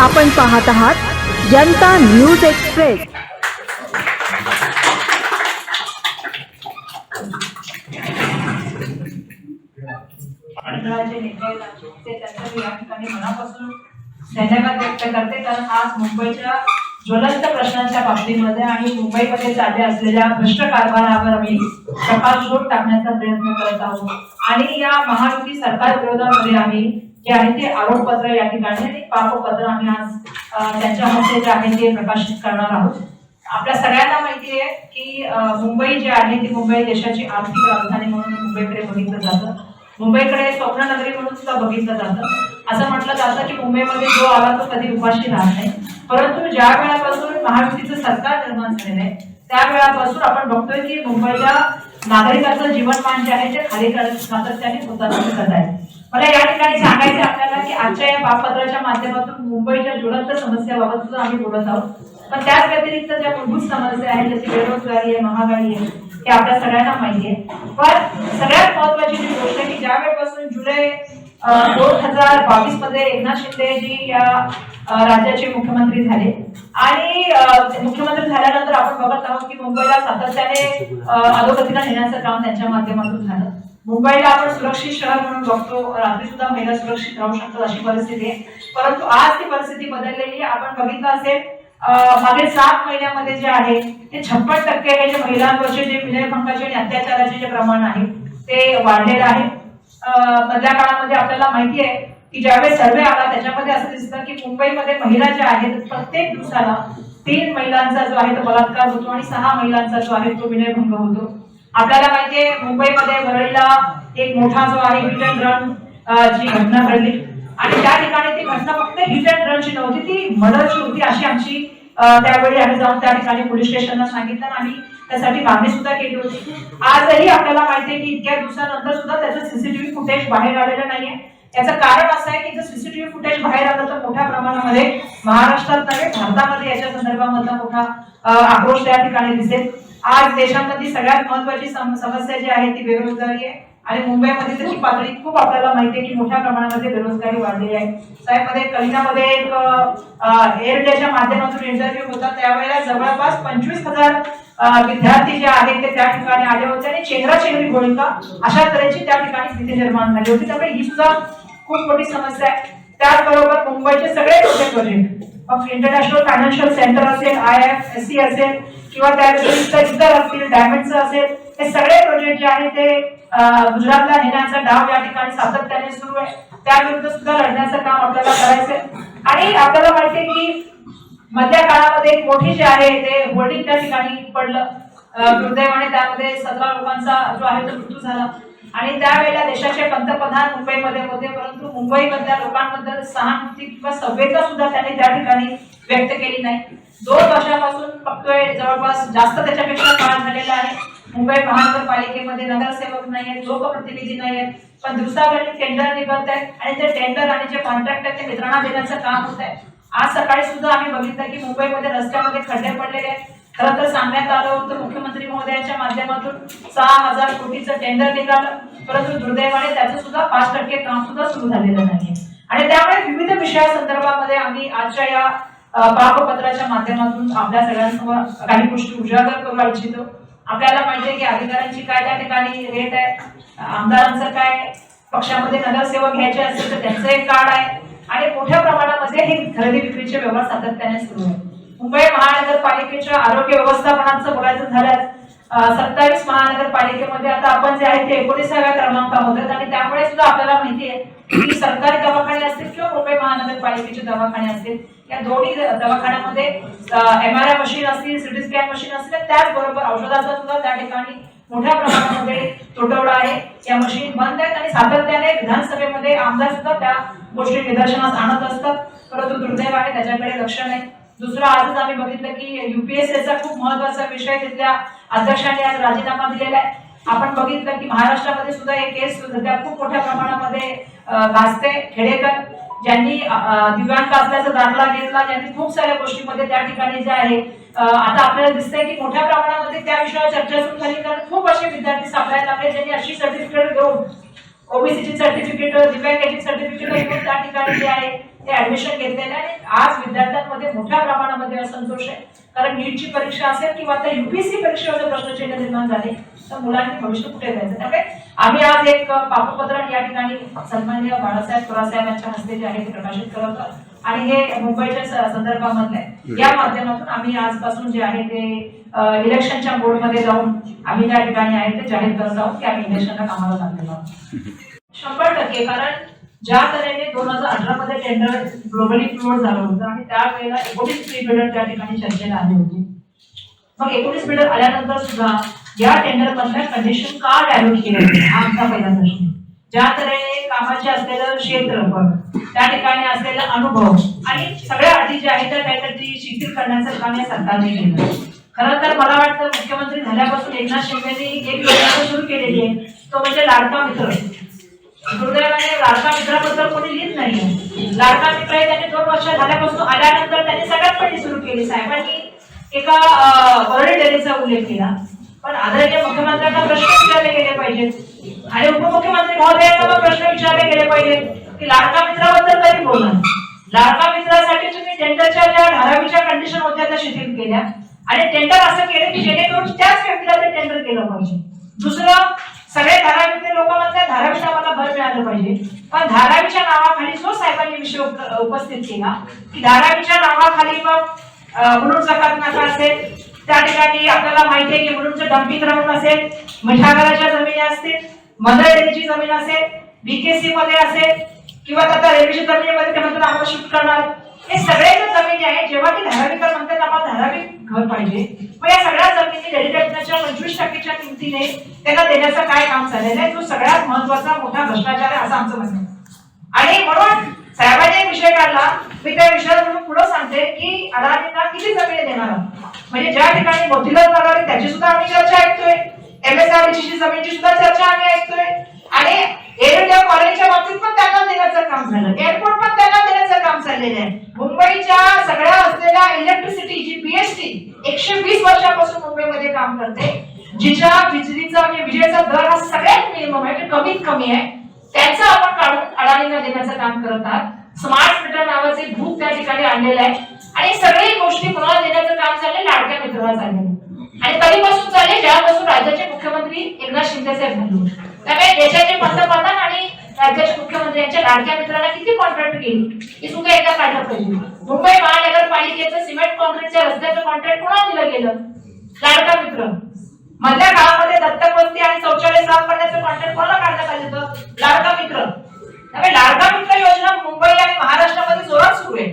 आपण पाहत आहात जनता न्यूज एक्सप्रेस. ते मनापासून धन्यवाद व्यक्त करते. कारण आज मुंबईच्या ज्वलंत प्रश्नांच्या बाबतीमध्ये आणि मुंबईमध्ये चालल्या असलेल्या भ्रष्ट कारभारावर आम्ही प्रकाशझोत टाकण्याचा प्रयत्न करत आहोत. आणि या महायुती सरकार विरोधामध्ये आम्ही जे आहे ते आरोपपत्र या ठिकाणी आणि पापपत्र आम्ही आज त्यांच्या हस्ते जे आहे ते प्रकाशित करणार आहोत. आपल्या सगळ्यांना माहिती आहे की मुंबई जे आहे ती मुंबई देशाची आर्थिक राजधानी म्हणून मुंबईकडे बघितलं जातं. मुंबईकडे स्वप्ननगरी म्हणून सुद्धा बघितलं जातं. असं म्हटलं जातं की मुंबईमध्ये जो आला तो कधी उपाशी राहत नाही. परंतु ज्या वेळापासून महायुतीचं सरकार निर्माण झालेलं आहे त्या वेळापासून आपण बघतोय की मुंबईच्या नागरिकांचं जीवनमान जे आहे ते खाली सातत्याने होताना दिसत आहे. मला या ठिकाणी सांगायचं आपल्याला की आजच्या या पापपत्राच्या माध्यमातून मुंबईच्या ज्वलंत समस्याबाबत सुद्धा आम्ही बोलत आहोत. पण त्याच व्यतिरिक्त ज्या मूलभूत समस्या आहेत जशी बेरोजगारी आहे महागाई आहे हे आपल्या सगळ्यांना माहिती आहे. पण सगळ्यात महत्वाची जी गोष्ट आहे की ज्या वेळेपासून जुलै दोन हजार बावीसमध्ये एकनाथ शिंदेजी या राज्याचे मुख्यमंत्री झाले. आणि मुख्यमंत्री झाल्यानंतर आपण बघत आहोत की मुंबईला सातत्याने अधोगतीला नेण्याचं काम त्यांच्या माध्यमातून झालं. मुंबईला आपण सुरक्षित शहर म्हणून बघतो. रात्री सुद्धा महिला सुरक्षित राहू शकतात अशी परिस्थिती आहे. परंतु आज ती परिस्थिती बदललेली आहे. आपण बघितलं असेल मागे सात महिन्यामध्ये जे आहे ते छप्पन टक्के हे जे महिलांवरचे जे विनयभंगाचे आणि अत्याचाराचे जे प्रमाण आहे ते वाढलेलं आहे. मधल्या काळामध्ये आपल्याला माहिती आहे की ज्यावेळेस सर्वे आला त्याच्यामध्ये असं दिसतं की मुंबईमध्ये महिला ज्या आहेत प्रत्येक दिवसाला तीन महिलांचा जो आहे तो बलात्कार होतो आणि सहा महिलांचा जो आहे तो विनयभंग होतो. आपल्याला माहितीये मुंबईमध्ये वरळीला एक मोठा जो आहे हिट अँड रन ची घटना घडली. आणि त्या ठिकाणी ती घटना फक्त हिट अँड रनची नव्हती ती मर्डरची होती अशी आमची त्यावेळी आम्ही जाऊन त्या ठिकाणी पोलीस स्टेशनला सांगितलं आणि आम्ही त्यासाठी मागणी सुद्धा केली होती. आजही आपल्याला माहितीये की इतक्या दिवसानंतर सुद्धा त्याचं सीसीटीव्ही फुटेज बाहेर आलेलं नाहीये. याचं कारण असं आहे की जर सीसीटीव्ही फुटेज बाहेर आलं तर मोठ्या प्रमाणामध्ये महाराष्ट्रात नव्हे भारतामध्ये याच्या संदर्भामधला मोठा आक्रोश त्या ठिकाणी दिसेल. आज देशामध्ये सगळ्यात महत्वाची समस्या जी आहे ती बेरोजगारी आहे. आणि मुंबईमध्ये त्याची पातळी खूप आपल्याला माहिती आहे की मोठ्या प्रमाणामध्ये बेरोजगारी वाढलेली आहे. साहेबमध्ये कलिनामध्ये एक एअरटेलच्या माध्यमातून इंटरव्ह्यू होता. त्यावेळेला जवळपास पंचवीस हजार विद्यार्थी जे आहेत ते त्या ठिकाणी आले होते आणि चेंगराचेंगरी गोळीका अशा तऱ्हेची त्या ठिकाणी स्थिती निर्माण झाली होती. त्यामुळे ही सुद्धा खूप मोठी समस्या आहे. त्याचबरोबर मुंबईचे सगळे मोठे प्रोजेक्ट मग इंटरनॅशनल फायनान्शियल सेंटर असेल आय एफ एस सी असेल किंवा त्या व्यतिरिक्त इतर असतील डायमंडचं असेल हे सगळे प्रोजेक्ट जे आहेत ते गुजरातला नेण्याचा डाव या ठिकाणी सातत्याने सुरू आहे. त्याविरुद्ध सुद्धा लढण्याचं काम आपल्याला करायचंय. आणि आपल्याला माहितीये की मधल्या काळामध्ये एक मोठी जे आहे ते होल्डिंग त्या ठिकाणी पडलं. दुर्दैवाने त्यामध्ये सतरा लोकांचा जो आहे तो मृत्यू झाला. आणि त्यावेळेला देशाचे पंतप्रधान मुंबईमध्ये होते परंतु मुंबईमधल्या लोकांबद्दल सहानुभूती किंवा संवेदना सुद्धा त्यांनी त्या ठिकाणी व्यक्त केली नाही. दोन वर्षापासून बघतोय जवळपास जास्त त्याच्यापेक्षा काळ झालेला आहे. मुंबई महानगरपालिकेमध्ये नगरसेवक नाही आहेत लोकप्रतिनिधी नाही आहेत पण दिवसागणिक टेंडर निघत आहेत आणि ते टेंडर आणि जे कॉन्ट्रॅक्ट आहे ते मित्रांना देण्याचं काम होत आहे. आज सकाळी सुद्धा आम्ही बघितलं की मुंबईमध्ये रस्त्यामध्ये खड्डे पडलेले आहेत. खरं तर सांगण्यात आलं होतं मुख्यमंत्री महोदयांच्या माध्यमातून सहा हजार कोटीचं टेंडर निघालं परंतु दुर्दैवाने त्याचं सुद्धा पाच टक्के काम सुद्धा सुरू झालेलं नाही आणि त्यामुळे विविध विषयासंदर्भामध्ये आम्ही आजच्या या पाकपत्राच्या माध्यमातून आपल्या सगळ्यांसमोर काही गोष्टी उजागर करू इच्छितो. आपल्याला माहितीये की अधिकाऱ्यांची काय त्या ठिकाणी रेट आहे? आमदारांचं काय? पक्षामध्ये नगरसेवक घ्यायचे असेल तर त्यांचं एक कार्ड आहे. आणि मोठ्या प्रमाणामध्ये हे खरेदी विक्रीचे व्यवहार सातत्याने सुरू आहे मुंबई महानगरपालिकेच्या आरोग्य व्यवस्थापनाचं बघायचं झाल्यास सत्तावीस महानगरपालिकेमध्ये आता आपण जे आहे ते एकोणीसाव्या क्रमांकामध्ये आणि त्यामुळे सुद्धा आपल्याला माहिती आहे की सरकारी दवाखाने असतील किंवा मुंबई महानगरपालिकेचे दवाखाने असतील या दोन्ही दवाखान्यामध्ये एम आर आय मशीन असतील सिटी स्कॅन मशीन असतील त्याचबरोबर औषधाचा सुद्धा त्या ठिकाणी मोठ्या प्रमाणामध्ये तुटवडा आहे. या मशीन बंद आहेत आणि सातत्याने विधानसभेमध्ये आमदार सुद्धा त्या गोष्टी निदर्शनास आणत असतात. परंतु दुर्दैवाने त्याच्याकडे लक्ष नाही. दुसरं आजच आम्ही बघितलं की युपीएससीचा खूप महत्त्वाचा विषय तिथल्या अध्यक्षांनी आज राजीनामा दिलेला आहे. आपण बघितलं की महाराष्ट्रामध्ये सुद्धा एक केस सध्या खूप मोठ्या प्रमाणामध्ये गाजते खेडेकर ज्यांनी दिव्यांग असल्याचा दाखला घेतला ज्यांनी खूप साऱ्या गोष्टीमध्ये त्या ठिकाणी जे आहे आता आपल्याला दिसतंय की मोठ्या प्रमाणामध्ये त्या विषयावर चर्चा सुरू झाली कारण खूप असे विद्यार्थी सापडायला लागले ज्यांनी अशी सर्टिफिकेट घेऊन ओबीसीची सर्टिफिकेट दिव्यांगाची सर्टिफिकेट घेऊन त्या ठिकाणी जे आहे ते ऍडमिशन घेतलेले आणि आज विद्यार्थ्यांमध्ये मोठ्या प्रमाणामध्ये असंतोष आहे. कारण नीटची परीक्षा असेल किंवा आता युपीएससी परीक्षेवर प्रश्नचिन्ह निर्माण झाले तर मुलांनी भविष्य कुठे जायचं? त्यामुळे आम्ही आज एक पापपत्र या ठिकाणी सन्माननीय बाळासाहेब थोरासाहेबांच्या हस्ते जे आहे ते प्रकाशित करत आणि हे मुंबईच्या संदर्भामधले. या माध्यमातून आम्ही आजपासून जे आहे ते इलेक्शनच्या बोर्डमध्ये जाऊन आम्ही ज्या ठिकाणी आहे ते जाहीर करत आहोत. की आम्ही इलेक्शनला कामाला लागलेलो आहोत शंभर टक्के कारण ज्या तऱ्हेने दोन हजार अठरा मध्ये टेंडर ग्लोबली फ्लोट झालं होतं आणि त्यावेळेला एकोणीस प्री बिल्डर त्या ठिकाणी चर्चेला आले होते. मग एकोणीस बिल्डर आल्यानंतर सुद्धा या टेंडर मधल्या कंडिशन का डायव्हर्ट केल्या हा आमचा पहिला प्रश्न. ज्या तऱ्हेने कामाचे असलेलं क्षेत्र त्या ठिकाणी असलेला अनुभव आणि सगळ्या अटी ज्या आहेत त्या काहीतरी शिथिल करण्याचं काम या सरकारने केलं. खरं तर मला वाटतं मुख्यमंत्री झाल्यापासून एकनाथ शिंदेनी एक योजना सुरू केलेली आहे. तो म्हणजे लाडका मित्र. दुर्दैवाने लाडका मित्राबद्दल कोणी लिहित नाही लाडका मित्र हे त्यांनी दोन वर्ष झाल्यापासून आल्यानंतर त्यांनी सगळ्यात पहिली सुरू केली साहेबांनी एका वर्ल्ड डेअरीचा उल्लेख केला. पण आदरणीय मुख्यमंत्र्यांना प्रश्न विचारले गेले पाहिजेत. आणि उपमुख्यमंत्री महोदयांना प्रश्न विचारले गेले पाहिजेत की लाडका मित्राबद्दल तरी बोलणार? लाडका मित्रासाठी तुम्ही टेंडरच्या ज्या धारावीच्या कंडिशन होत्या त्या शिथिल केल्या. आणि टेंडर असं केलं की जेणेकरून त्याच व्यक्तीला ते टेंडर केलं पाहिजे. दुसरं सगळे धारावीतले लोक म्हणतात धारावीत आम्हाला भर मिळालं पाहिजे. पण धारावीच्या नावाखाली जो साहेबांनी विषय उपस्थित केला की धारावीच्या नावाखाली मग म्हणून जकात नाका असेल त्या ठिकाणी आपल्याला माहिती आहे की म्हणूनचं डम्पिंग ग्राउंड असेल मिठागराच्या जमिनी असतील मदर डेअरीची जमीन असेल बीकेसी मध्ये असेल किंवा आता रेल्वेच्या जमिनीमध्ये ते म्हणतात आपण शिफ्ट करणार. हे सगळे जे जमिनी आहेत जेव्हा की धारावीकर म्हणतात आम्हाला धारावी घर पाहिजे मग या सगळ्या जमिनी रेल्वेच्या पंचवीस टक्केच्या किमतीने त्यांना देण्याचं काय काम चाललेलं आहे? जो सगळ्यात महत्त्वाचा मोठा भ्रष्टाचार आहे असं आमचं म्हणणं आणि म्हणून साहेबांनी एक विषय काढला. मी त्या विषयावर म्हणून पुढे सांगते की अडाणींना किती जमिनी देणार? आहोत म्हणजे ज्या ठिकाणी मोतीलाल नगर आहे त्याची सुद्धा आम्ही चर्चा ऐकतोय. एमएसआरडीची जमिनीची सुद्धा चर्चा आम्ही ऐकतोय. आणि एअर इंडिया कॉलेजच्या बाबतीत पण त्यांना देण्याचं काम झालं. एअरपोर्ट पण त्यांना देण्याचं काम चाललेलं आहे. मुंबईच्या सगळ्या असलेल्या इलेक्ट्रिसिटी जी पीएचडी एकशे वीस वर्षापासून मुंबईमध्ये काम करते जिच्या विजेचा म्हणजे विजेचा दर हा सगळ्यात मिनिमम आहे म्हणजे कमीत कमी आहे. त्यांचं आपण काढून अडाणींना देण्याचं काम करत आहात. स्मार्ट मीटर नावाचे भूत त्या ठिकाणी आणलेलं आहे. आणि सगळी गोष्टी कोणाला देण्याचं काम चाललंय लाडक्या मित्राला चाललेलं आणि कधीपासून चालले ज्यापासून राज्याचे मुख्यमंत्री एकनाथ शिंदे साहेब झाले. त्यामुळे देशाचे पंतप्रधान आणि राज्याचे मुख्यमंत्री यांच्या लाडक्या मित्राला किती कॉन्ट्रॅक्ट गेली? हे सुद्धा एकदा काढलं पाहिजे. मुंबई महानगरपालिकेचं सिमेंट कॉन्क्रीटच्या रस्त्याचं कॉन्ट्रॅक्ट कोणाला दिलं गेलं? लाडका मित्र. मधल्या काळामध्ये दत्तक वस्ती आणि शौचालय साफ करण्याचं कॉन्ट्रॅक्ट कोणाला काढण्यात आलं होतं? लाडका मित्र. त्यामुळे लाडका मित्र योजना मुंबई आणि महाराष्ट्रामध्ये जोरात सुरू आहे.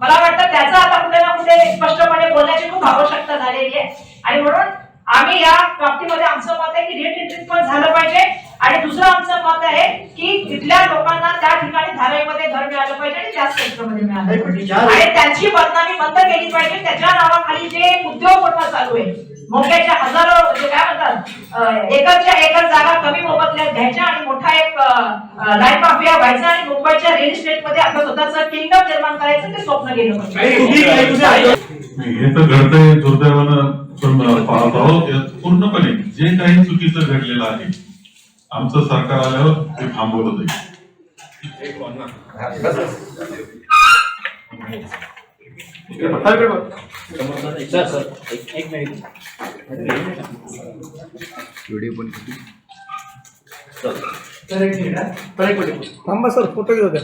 मला वाटतं त्याचं आता कुठे ना कुठे स्पष्टपणे बोलण्याची खूप आवश्यकता झालेली आहे. आणि म्हणून आम्ही या बाबतीमध्ये आमचं मत आहे की रेट इंट्रीज पण झालं पाहिजे. आणि दुसरं आमचं मत आहे की तिथल्या लोकांना त्या ठिकाणी धारावीमध्ये घर मिळालं पाहिजे आणि त्याच क्षेत्रामध्ये मिळालं पाहिजे. आणि त्यांची बदनामी बंद केली पाहिजे. त्याच्या नावाखाली जे उद्योग मोठा चालू आहे. मोक्याच्या हजारो म्हणजे काय म्हणतात अं, एकरच्या एकर जागा कमी मोबदल्यात घ्यायच्या आणि मोठा एक लाईफ माफिया व्हायचा आणि मुंबईच्या रिअल इस्टेटमध्ये आपलं स्वतःचं किंगडम निर्माण करायचं ते स्वप्न गेलं पाहिजे हे तर घडतंय दुर्दैवानं पण पाहतो पूर्णपणे जे काही चुकीचं घडलेलं आहे आमचं सरकार आल्यावर ते थांबवलं जाईल. सर पण एक थांबा सर फोटो घेऊ द्या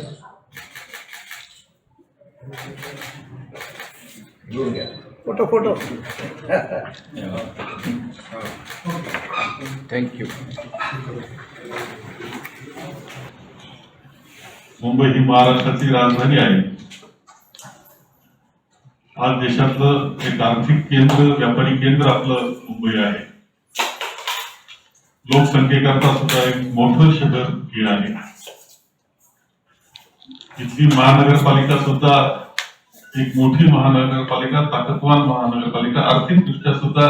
photo photo thank you Mumbai ही महाराष्ट्राची राजधानी आहे. आज देशातलं एक आर्थिक केंद्र व्यापारी केंद्र आपलं मुंबई आहे. लोकसंख्येकरता सुद्धा एक मोठं शहर हे आहे. इथली महानगरपालिका सुद्धा एक मोठी महानगरपालिका ताकदवान महानगरपालिका आर्थिक दृष्ट्या सुद्धा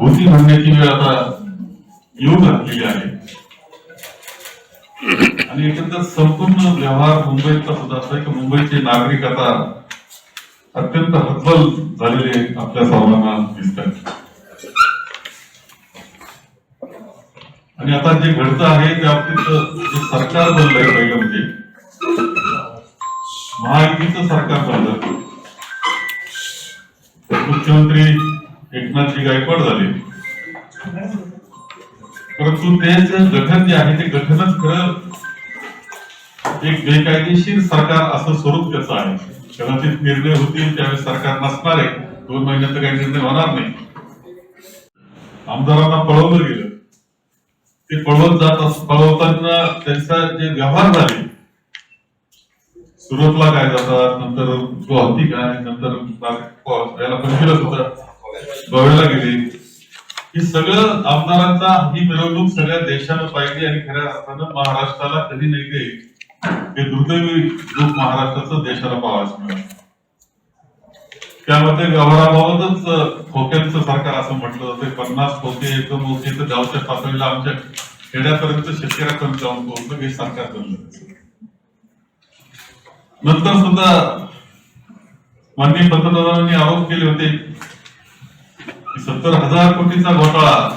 होती म्हणण्याची वेळ आता येऊ घातलेली आहे. आणि एकंदर संपूर्ण व्यवहार मुंबईचा सुद्धा असं की मुंबईचे नागरिक आता अत्यंत हतबल झालेले आपल्या सर्वांना दिसतात. आणि आता जे घडतं आहे त्या बाबतीत जे सरकार बनलंय पहिलं म्हणजे महायुतीचं सरकार बनलं. मुख्यमंत्री एकनाथजी गायकवाड झाले. परंतु ते गठन जे आहे ते गठनच खरं एक बेकायदेशीर सरकार असं स्वरूप त्याचं आहे. कदाचित निर्णय होतील त्यावेळेस सरकार नसणार आहे. दोन महिन्यात तर काही निर्णय होणार नाही. आमदारांना पळवलं गेलं ते पळवत जात पळवताना त्यांचा जे व्यवहार झाले सुरतला काय जातात नंतर गुवाहाटी काय नंतर याला पण गेलं गोव्याला गेले. हे सगळं आमदारांचा ही मिरवणूक सगळ्या देशानं पाहिली आणि खऱ्या अर्थानं महाराष्ट्राला कधी नाही ते हे दुर्दैवी रूप महाराष्ट्राचं देशाला पाहायचं मिळालं. त्यामध्ये व्यवहाराबाबतच खोक्यांचं सरकार असं म्हटलं जातं पन्नास खोके एकदम मोठे तर गावच्या पातळीला आमच्या खेड्यापर्यंत शेतकऱ्यापर्यंत जाऊन पोहोचलं हे सरकार बनलं. नंतर सुद्धा माननीय पंतप्रधानांनी आरोप केले होते की सत्तर हजार कोटीचा घोटाळा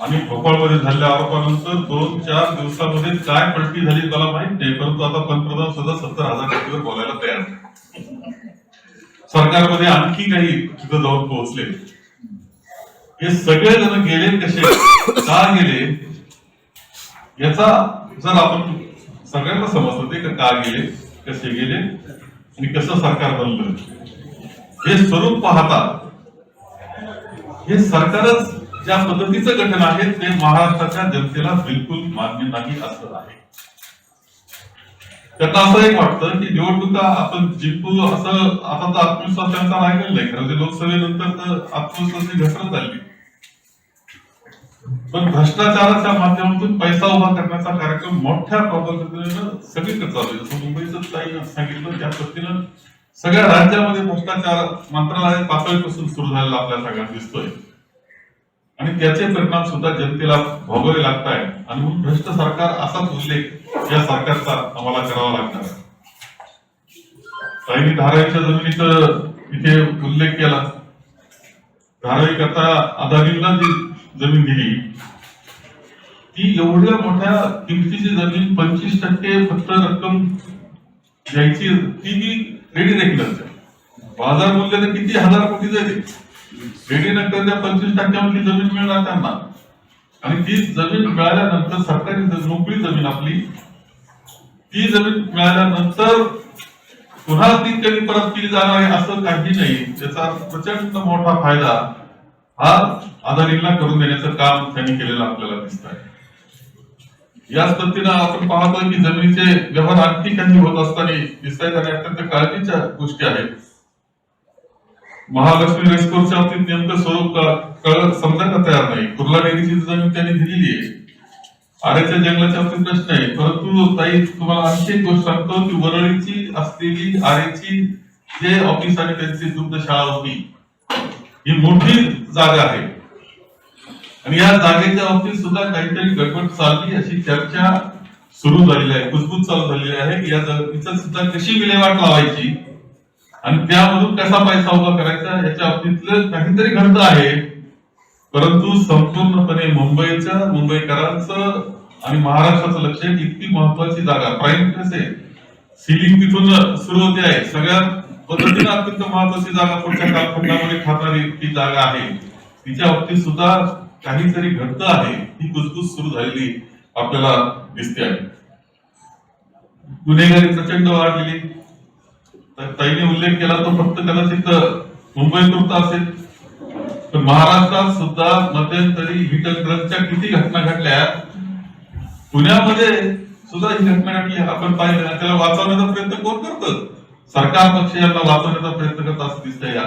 आणि भोपाळमध्ये झालेल्या आरोपानंतर दोन चार दिवसामध्ये काय पलटी झाली मला माहीत नाही परंतु आता पंतप्रधान सुद्धा सत्तर हजार कोटीवर बोलायला तयार सरकारमध्ये आणखी काही तिथं जाऊन पोहोचले. हे सगळे जण गेले कसे? का गेले? याचा जर आपण सगळ्यांना समजत ते का गेले कसे गेले आणि कसं सरकार बनलं? हे स्वरूप पाहता हे सरकारच ज्या पद्धतीचं गठन आहे ते महाराष्ट्राच्या जनतेला बिलकुल मान्य नाही असं आहे. त्यांना असं एक वाटतं की निवडणुका आपण जिंकू असं आता तर आत्मविश्वास त्यांचा राहिलेला नाही. खरं लोकसभेनंतर तर आत्मविश्वासाची घसरत चालली पण भ्रष्टाचाराच्या माध्यमातून पैसा उभा करण्याचा कार्यक्रम मोठ्या पद्धतीनं सगळीकडे चालू आहे. जसं मुंबईचं ताईनं सांगितलं त्या पद्धतीनं सगळ्या राज्यामध्ये भ्रष्टाचार मंत्रालय पातळीपासून सुरू झालेला आपल्या सगळ्यांना दिसतोय. आणि त्याचे परिणाम सुद्धा जनतेला भोगावे लागत आहे आणि म्हणून भ्रष्ट सरकार असाच उल्लेख या सरकारचा आम्हाला करावा लागणार आहे. ताईंनी धारावीच्या जमिनीचा इथे उल्लेख केला. धारावी करता अदानीला जी जमीन दिली ती एवढ्या मोठ्या किमतीची जमीन पंचवीस टक्के फक्त रक्कम द्यायची ती बी रेडी रेग्युलरच्या बाजार मूल्य तर किती? हजार कोटी जाईल रेडी नंतर त्या पंचवीस टक्क्यामध्ये जमीन मिळणार त्यांना. आणि ती जमीन मिळाल्यानंतर सरकारी मोकळी जमीन आपली. ती जमीन मिळाल्यानंतर पुन्हा ती कधी परत केली जाणार आहे असं काही नाही. त्याचा प्रचंड मोठा फायदा हा अदानीला करून देण्याचं काम त्यांनी केलेलं आपल्याला दिसत आहे. याच पद्धतीनं आपण पाहतोय की जमिनीचे व्यवहार आणखी काही होत असताना दिसत आहेत आणि अत्यंत काळजीच्या गोष्टी आहेत. महालक्ष्मी रेस्कोर्सच्या बाबतीत नेमकं स्वरूप कळ समजायला तयार नाही. कुर्ला डेअरीची जमीन त्यांनी दिलेली आहे आरेच्या जंगलाच्या बाबतीत प्रश्न आहे. परंतु ताई तुम्हाला आणखी एक गोष्ट सांगतो की वरळीची असलेली आरेची जे ऑफिस आणि त्यांची दुग्धशाळा होती ही मोठी जागा आहे. आणि या जागेच्या बाबतीत सुद्धा काहीतरी गडबड चालली अशी चर्चा सुरू झालेली आहे कुजबूज चालू झालेली आहे की या जागेचा सुद्धा कशी विल्हेवाट लावायची? आणि त्यामधून कसा पैसा उभा करायचा याच्या बाबतीतलं काहीतरी घडत आहे. परंतु संपूर्णपणे मुंबईच्या मुंबईकरांचं आणि महाराष्ट्राचं लक्ष आहे की इतकी महत्वाची जागा प्राईम प्लेस आहे सिलिंग तिथून सुरू होते आहे. सगळ्या पद्धतीने अत्यंत महत्वाची जागा पुढच्या कालखंडामध्ये खाणारी ती जागा आहे. तिच्या बाबतीत सुद्धा काहीतरी घडत आहे. ही कुजबूज सुरू झालेली आपल्याला दिसते आहे. गुन्हेगारी प्रचंड वाढलेली तर ताईने उल्लेख केला तो फक्त कदाचित मुंबई तृप्त असेल. तर महाराष्ट्रात सुद्धा मध्यंतरी हिट किती घटना घडल्या? पुण्यामध्ये सुद्धा ही घटना घडली आपण पाहिलं त्याला वाचवण्याचा प्रयत्न कोण करतं? सरकार पक्ष यांना वाचवण्याचा प्रयत्न करत असं दिसतंय या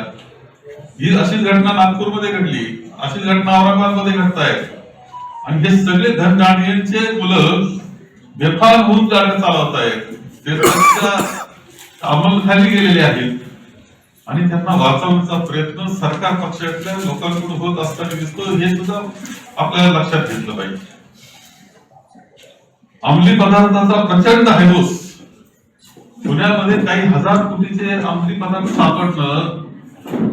ही अशीच घटना नागपूरमध्ये घडली अशीच घटना औरंगाबादमध्ये घडत घडतायत. आणि हे सगळे धनदांडियांचे मुलं बेफाम होऊन गाड्या चालवत आहेत ते अंमलखाली गेलेले आहेत. आणि त्यांना वाचवण्याचा प्रयत्न सरकार पक्षातल्या लोकांकडून होत असताना दिसतो हे सुद्धा आपल्याला लक्षात घेतलं पाहिजे. अंमली पदार्थाचा प्रचंड हैदोस. पुण्यामध्ये काही हजार कोटीचे अंमली पदार्थ सापडणं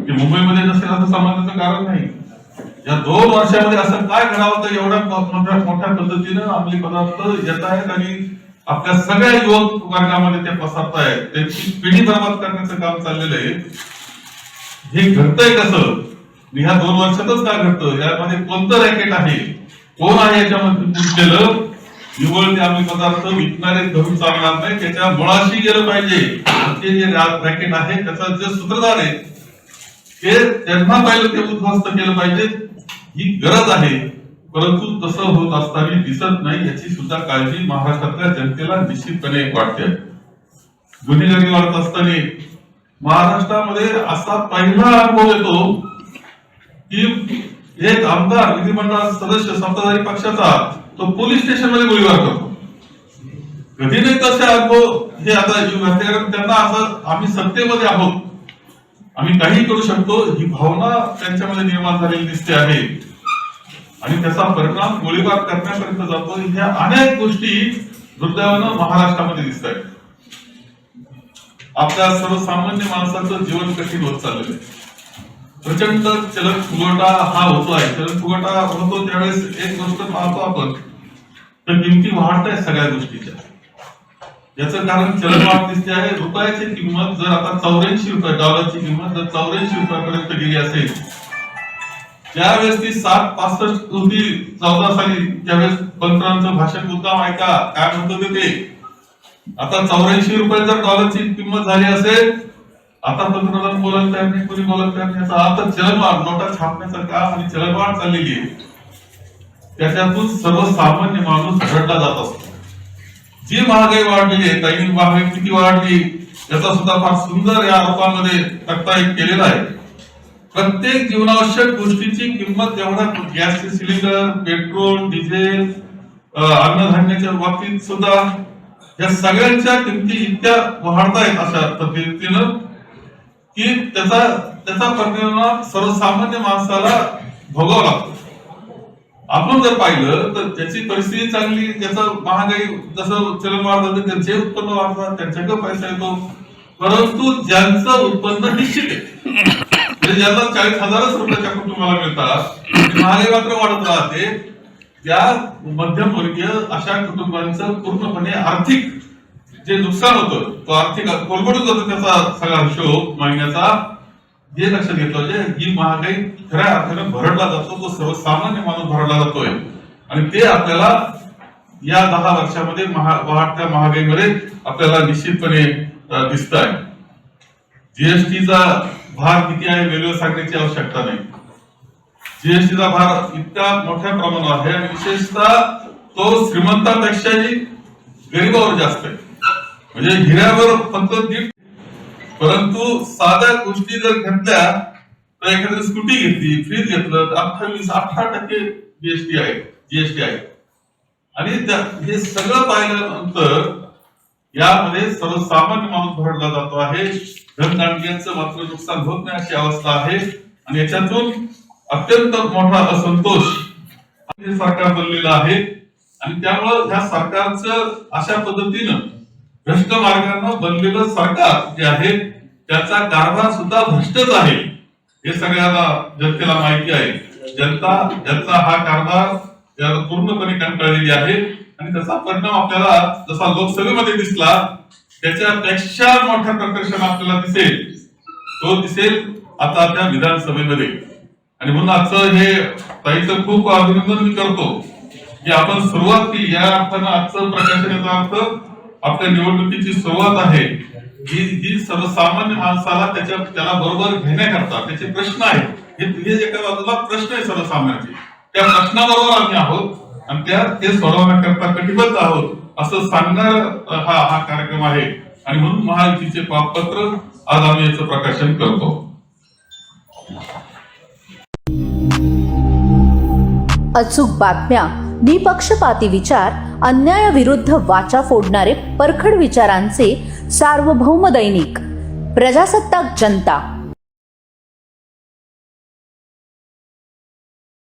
की मुंबईमध्ये नसेल असं समाजाचं कारण नाही. या दोन वर्षामध्ये असं काय घडावं तर एवढ्या मोठ्या मोठ्या पद्धतीनं अंमली पदार्थ येत आहेत आणि आपल्या सगळ्या युवक वर्गामध्ये ते पसरत आहेत त्यांची पिढी बर्बाद करण्याचं काम चाललेलं आहे. हे घडतंय कसं? ह्या दोन वर्षातच का घडतं यामध्ये कोणतं रॅकेट आहे? कोण आहे याच्यामध्ये गुंतलेलं निवळ ते आम्ही पदार्थ विकणारे धरून चालणार नाही. त्याच्या मुळाशी गेलं पाहिजे. ते जे रॅकेट आहे त्याचा जे सूत्रधार आहे ते त्यांना पाहिलं ते उद्ध्वस्त केलं पाहिजे. ही गरज आहे. परंतु तसं होत असताना दिसत नाही याची सुद्धा काळजी महाराष्ट्रातल्या जनतेला निश्चितपणे वाटते. गुन्हेगारी वाढत असताना महाराष्ट्रामध्ये असा पहिला अनुभव येतो की एक आमदार विधिमंडळ सदस्य सत्ताधारी पक्षाचा तो पोलीस स्टेशनमध्ये गोळीबार करतो. कधी नाही तसे अनुभव हे आता युग घातले? कारण त्यांना असं आम्ही सत्तेमध्ये आहोत. आम्ही काही करू शकतो ही भावना त्यांच्यामध्ये निर्माण झालेली दिसते आहे. आणि त्याचा परिणाम गोळीबार करण्यापर्यंत जातो. ह्या अनेक गोष्टी दुर्दैवानं महाराष्ट्रामध्ये दिसत आहेत आपल्या सर्वसामान्य माणसाचं जीवन कठीण होत चाललेलं आहे. प्रचंड चलन फुगवटा हा होतो आहे चलन फुगवटा होतो त्यावेळेस एक गोष्ट पाहतो आपण. तर किमती वाढत आहे सगळ्या गोष्टीच्या. याचं कारण चलनवाढ दिसते आहे. रुपयाची किंमत जर आता चौऱ्याऐंशी रुपये डॉलरची किंमत जर चौऱ्याऐंशी रुपयापर्यंत गेली असेल त्यावेळेस ती सात पासष्ट होती चौदा साली त्यावेळेस पंतप्रधानांचं भाषण मुद्दाम ऐका काय म्हणतो ते ते? आता चौऱ्याऐंशी रुपये जर डॉलरची किंमत झाली असेल आता पंतप्रधान बोलत नाही कोणी बोलत नाही याचा अर्थ चलनवाढ नोटा छापण्याचं काम आणि चलनवाढ चाललेली आहे. त्याच्यातून सर्वसामान्य माणूस घडला जात असतो. जी महागाई वाढलेली आहे काही महागाई किती वाढली याचा सुद्धा फार सुंदर या आरोपांमध्ये तक्ता एक केलेला आहे. प्रत्येक जीवनावश्यक गोष्टीची किंमत एवढा गॅसचे सिलेंडर पेट्रोल डिझेल अन्नधान्याच्या बाबतीत सुद्धा या सगळ्यांच्या किमती इतक्या वाढतायत अशा पद्धतीनं की त्याचा त्याचा परिणाम सर्वसामान्य माणसाला भोगावा लागतो. आपण जर पाहिलं तर त्याची परिस्थिती चांगली त्याचं महागाई जसं चलन वाढतं त्यांचे उत्पन्न वाढतात त्यांच्याकडे पैसा येतो. परंतु ज्यांचं उत्पन्न निश्चित आहे. आणि ज्यांना चाळीस हजारच रुपयाच्या कुटुंबाला मिळतात महागाई मात्र वाढत राहते. त्या मध्यमवर्गीय अशा कुटुंबांचं पूर्णपणे आर्थिक जे नुकसान होतं तो आर्थिक कोलमडून जातो त्याचा सगळा हिशोब महिन्याचा हे लक्षात घेतलं म्हणजे ही महागाई खऱ्या अर्थानं भरडला जातो तो सर्वसामान्य माणूस भरडला जातोय. आणि ते आपल्याला या दहा वर्षामध्ये महा वाढत्या महागाईमध्ये आपल्याला निश्चितपणे दिसत आहे जीएसटीचा भार किती आहे वेगळं सांगण्याची आवश्यकता नाही. जीएसटीचा भार इतका मोठ्या प्रमाणावर आहे आणि विशेषतः तो श्रीमंतापेक्षाही गरीबावर जास्त आहे. म्हणजे हिऱ्यावर फक्त दीड परंतु साध्या गोष्टी जर घेतल्या तर एखादी स्कूटी घेतली फ्रीज घेतलं तर अठ्ठावीस अठरा टक्के जीएसटी आहे जीएसटी आहे. आणि त्या- हे सगळं पाहिल्यानंतर यामध्ये सर्वसामान्य माणूस भरडला जातो आहे. धनदांडग्यांचं मात्र नुकसान होत नाही अशी अवस्था आहे. आणि याच्यातून अत्यंत मोठा असंतोष हे सरकार बनलेलं आहे. आणि त्यामुळं ह्या सरकारचं अशा पद्धतीनं भ्रष्ट मार्गानं बनलेलं सरकार जे आहे त्याचा कारभार सुद्धा भ्रष्टच आहे. हे सगळ्याला जनतेला माहिती आहे. जनता जनता हा कारभार पूर्णपणे कंटाळलेली आहे. आणि त्याचा परिणाम आपल्याला जसा लोकसभेमध्ये दिसला त्याच्यापेक्षा मोठ्या प्रदर्शन आपल्याला दिसेल. तो दिसेल आता त्या विधानसभेमध्ये. आणि म्हणून आजचं हे ताईचं खूप अभिनंदन मी करतो की आपण सुरुवात केली. या अर्थानं आजचं प्रकाशन याचा अर्थ आपल्या निवडणुकीची सुरुवात आहे. ही जी सर्वसामान्य माणसाला त्याच्या त्याला बरोबर घेण्याकरता त्याचे प्रश्न आहेत. हे हे एका बाजूला प्रश्न आहे सर्वसामान्याचे. त्या प्रश्नाबरोबर आम्ही आहोत. आणि त्या ते सोडवण्याकरता कटिबद्ध आहोत असं सांगणार हा हा कार्यक्रम आहे. आणि म्हणून महायुतीचे पापपत्र आज आम्ही याचं प्रकाशन करतो. अचूक बातम्या निपक्षपाती विचार अन्यायाविरुद्ध वाचा फोडणारे परखड विचारांचे सार्वभौम दैनिक प्रजासत्ताक जनता.